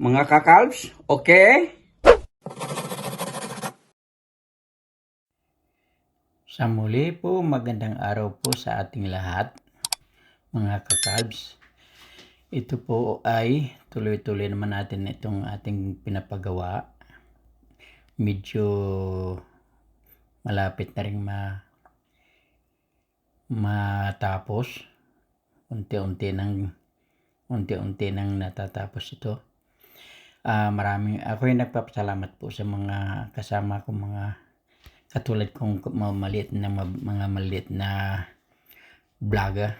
mga kakalbs. Okay? Sa muli po, magandang araw po sa ating lahat, mga kakalbs. Ito po ay tuloy-tuloy naman natin itong ating pinapagawa. Medyo malapit na rin ma matapos. Unti-unti nang unti-unti nang natatapos ito. Ah, maraming ako ay nagpapasalamat po sa mga kasama ko mga katulad kong mga maliit na mga maliit na vlogger.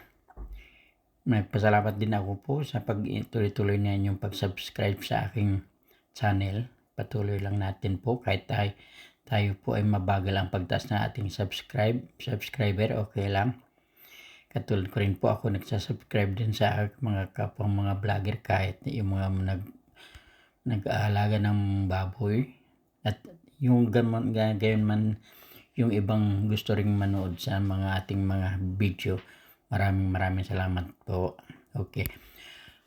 Nagpasalamat din ako po sa pag tuloy-tuloy na inyong pag-subscribe sa aking channel. Patuloy lang natin po kahit tayo, tayo po ay mabagal ang pagtaas ng ating subscribe, subscriber, okay lang. Katulad ko rin po ako nagsasubscribe din sa mga kapwa mga vlogger kahit yung mga nag nag-aalaga ng baboy at yung gaman, gayon man yung ibang gusto ring manood sa mga ating mga video. Maraming maraming salamat po. Okay.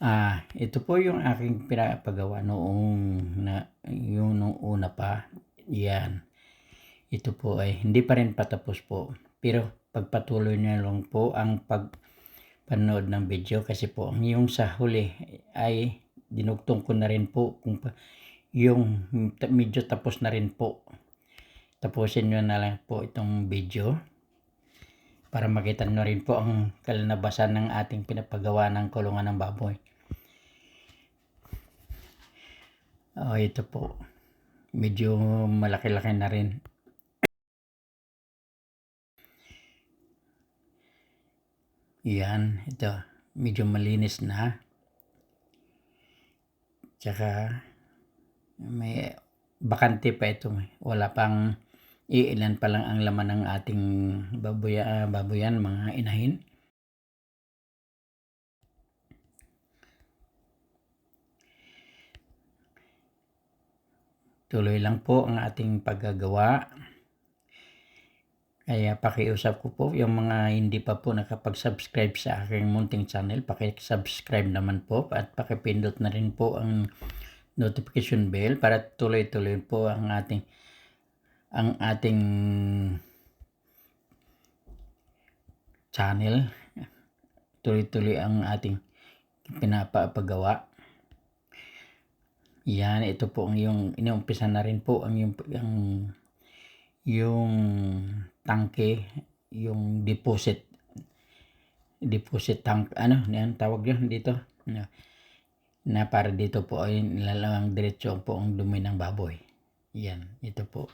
Ah ito po yung aking pinapagawa noong na yung nung una pa. Yan. Ito po ay hindi pa rin patapos po. Pero pagpatuloy niyo lang po ang pagpanood ng video kasi po yung sa huli ay dinugtong ko na rin po kung pa, yung medyo tapos na rin po. Tapusin nyo na lang po itong video para makita nyo rin po ang kalanabasan ng ating pinapagawa ng kulungan ng baboy. Oh ito po. Medyo malaki-laki na rin. Yan ito. Medyo malinis na tsaka may bakante pa ito wala pang iilan pa lang ang laman ng ating babuya, ah, babuyan mga inahin. Tuloy lang po ang ating paggagawa kaya pakiusap ko po yung mga hindi pa po nakapag-subscribe sa aking munting channel, paki-subscribe naman po at pakipindot na rin po ang notification bell para tuloy-tuloy po ang ating ang ating channel. Tuloy-tuloy ang ating pinapapagawa yan ito po ang yung inuumpisa na rin po ang yung, yung yung tangke, yung deposit deposit tank, ano, yan tawag yun dito. Na, na para dito po ay nilalawang diretso po ang dumi ng baboy. Yan, ito po.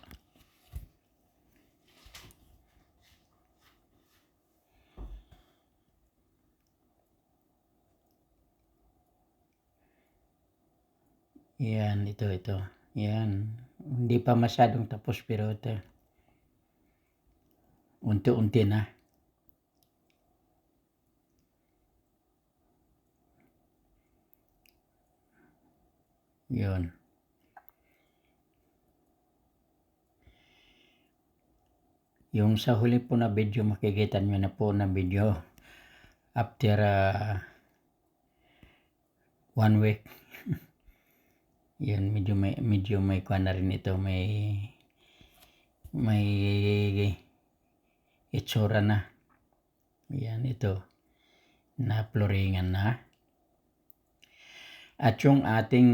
Yan, ito, ito. Yan. Hindi pa masyadong tapos pero ito. Unti-unti na. Yun. Yung sa huli po na video, makikita nyo na po na video after uh, one week. Yan, medyo may, medyo may kuha na rin ito. May, may itsura na. Yan, ito. Na-floringan na. At yung ating,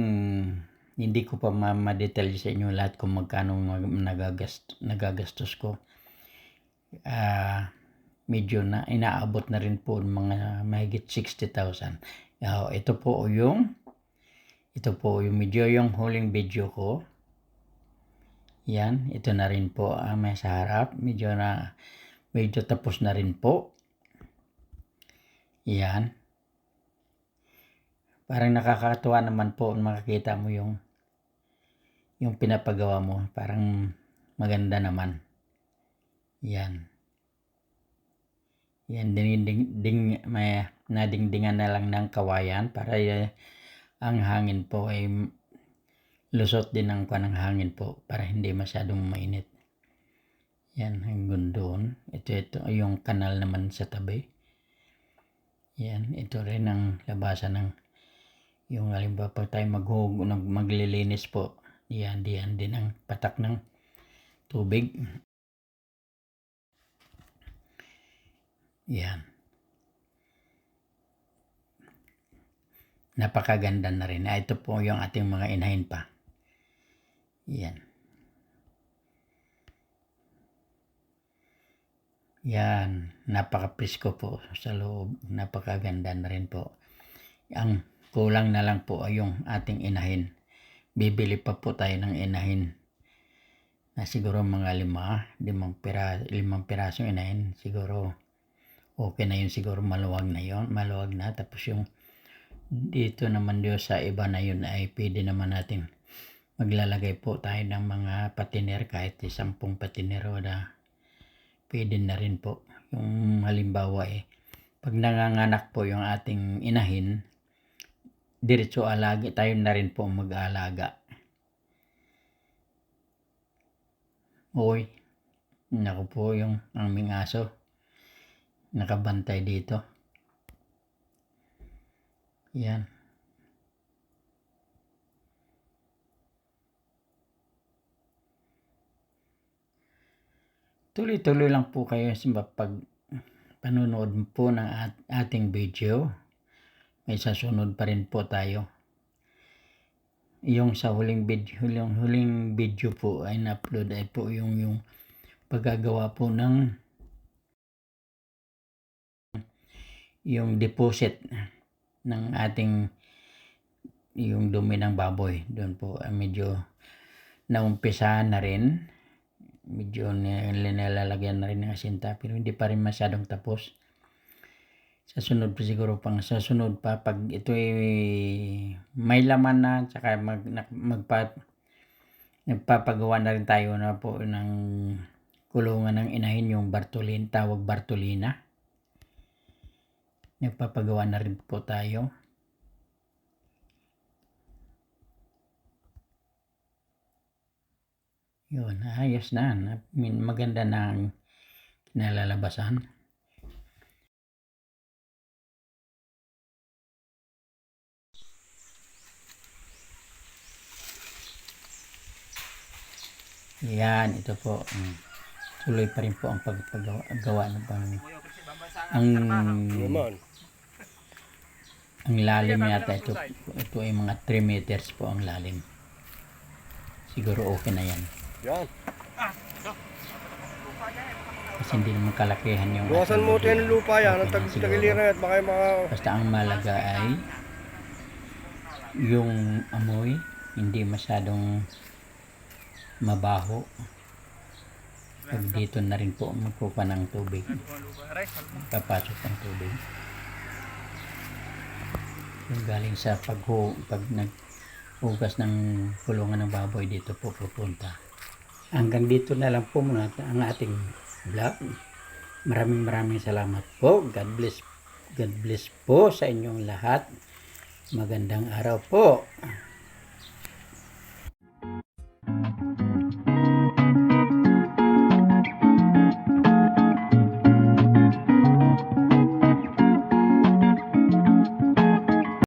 hindi ko pa ma-detail sa inyo lahat kung magkano nagagast, nagagastos ko. Uh, medyo na inaabot na rin po mga mahigit 60,000. Uh, ito po yung ito po yung medyo yung huling video ko. Yan, ito na rin po ang uh, may sa harap. Medyo na medyo tapos na rin po. Yan. Parang nakakatuwa naman po makakita mo yung yung pinapagawa mo. Parang maganda naman. Yan. Yan, ding, ding, ding, may nadingdingan na lang ng kawayan para uh, ang hangin po ay lusot din ang kanang hangin po para hindi masyadong mainit. Yan, hanggang doon. Ito, ito, yung kanal naman sa tabi. Yan, ito rin ang labasan ng Yung halimbawa pag tayo maghug, maglilinis po, yan, diyan din ang patak ng tubig. Yan. Napakaganda na rin. Ah, Ito po yung ating mga inahin pa. Yan. Yan. Napaka-presko po sa loob. Napakaganda na rin po. Ang kulang na lang po ay yung ating inahin. Bibili pa po tayo ng inahin na siguro mga lima, limang, pira, limang pirasong inahin. Siguro okay na yun. Siguro maluwag na yun. Maluwag na. Tapos yung dito naman doon sa iba na yun ay pwede naman natin maglalagay po tayo ng mga patiner kahit isampung patiner o na pwede na rin po. Yung halimbawa eh pag nanganganak po yung ating inahin diretso alagi tayo na rin po mag-aalaga. Uy, naku po yung aming aso. Nakabantay dito. Yan. Tuloy-tuloy lang po kayo sa pag panonood po ng at- ating video. May sasunod pa rin po tayo. Yung sa huling video, huling, huling video po ay na-upload ay po yung yung paggagawa po ng yung deposit ng ating yung dumi ng baboy. Doon po ah, medyo naumpisa na rin. Medyo nilalagyan na rin ng asinta pero hindi pa rin masyadong tapos. Sa sunod pa siguro pang sa sunod pa pag ito ay may laman na tsaka mag, magpa, nagpapagawa na rin tayo na po ng kulungan ng inahin yung Bartolin, tawag Bartolina. Nagpapagawa na rin po tayo. Yun, ayos na. min- maganda na ang kinalalabasan. Yan, ito po. mm, Tuloy pa rin po ang pagpagawa gawa ng pang ang ang lalim yata ito ito ay mga 3 meters po ang lalim. Siguro okay na yan. Yan. Kasi hindi naman kalakihan yung Bukasan mo tayo ng lupa yan. Ang tag tagiliran at baka yung mga... Basta ang malaga ay yung amoy hindi masyadong mabaho. Pag dito na rin po magpupa ng tubig. Papasok ng tubig. Yung galing sa paghu pag naghugas ng kulungan ng baboy dito po pupunta. Hanggang dito na lang po muna ang ating vlog. Maraming maraming salamat po. God bless God bless po sa inyong lahat. Magandang araw po.